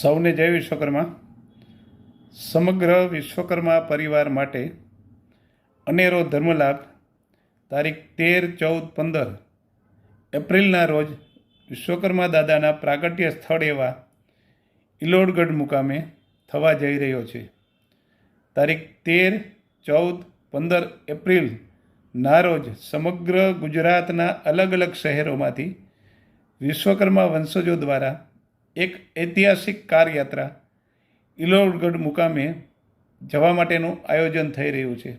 સૌને જય વિશ્વકર્મા. સમગ્ર વિશ્વકર્મા પરિવાર માટે અનેરો ધર્મલાભ, તારીખ તેર ચૌદ પંદર એપ્રિલના રોજ વિશ્વકર્મા દાદાના પ્રાગટ્ય સ્થળ એવા ઇલોડગઢ મુકામે થવા જઈ રહ્યો છે. તારીખ તેર ચૌદ પંદર એપ્રિલના રોજ સમગ્ર ગુજરાતના અલગ અલગ શહેરોમાંથી વિશ્વકર્મા વંશજો દ્વારા એક ઐતિહાસિક કાર યાત્રા ઇલોરગઢ મુકામે જવા માટેનું આયોજન થઈ રહ્યું છે.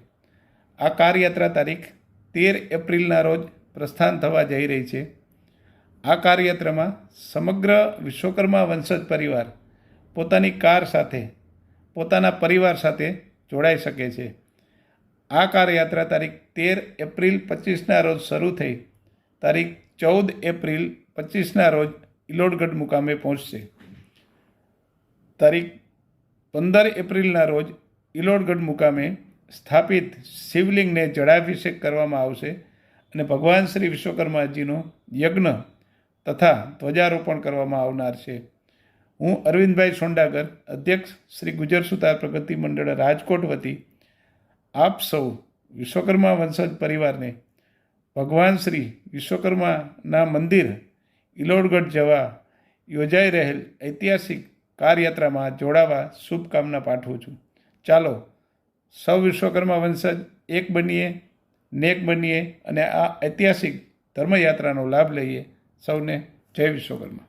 આ કારયાત્રા તારીખ તેર એપ્રિલના રોજ પ્રસ્થાન થવા જઈ રહી છે. આ કારયાત્રામાં સમગ્ર વિશ્વકર્મા વંશજ પરિવાર પોતાની કાર સાથે, પોતાના પરિવાર સાથે જોડાઈ શકે છે. આ કારયાત્રા તારીખ તેર એપ્રિલ પચીસના રોજ શરૂ થઈ. તારીખ ચૌદ એપ્રિલ પચીસના રોજ ઇલોડગઢ મુકામે પહોંચશે. તારીખ પંદર એપ્રિલના રોજ ઇલોડગઢ મુકામે સ્થાપિત શિવલિંગને જળાભિષેક કરવામાં આવશે અને ભગવાન શ્રી વિશ્વકર્માજીનો યજ્ઞ તથા ધ્વજારોપણ કરવામાં આવનાર છે. હું અરવિંદભાઈ સોંડાગર, અધ્યક્ષ શ્રી ગુજર સુતાર પ્રગતિ મંડળ રાજકોટ વતી આપ સૌ વિશ્વકર્મા વંશજ પરિવારને ભગવાન શ્રી વિશ્વકર્માના મંદિર ઇલોડગઢ જવા યોજાઈ રહેલ ઐતિહાસિક કારયાત્રામાં જોડાવા શુભકામના પાઠવું છું. ચાલો, સૌ વિશ્વકર્મા વંશજ એક બનીએ, નેક બનીએ અને આ ઐતિહાસિક ધર્મયાત્રાનો લાભ લઈએ. સૌને જય વિશ્વકર્મા.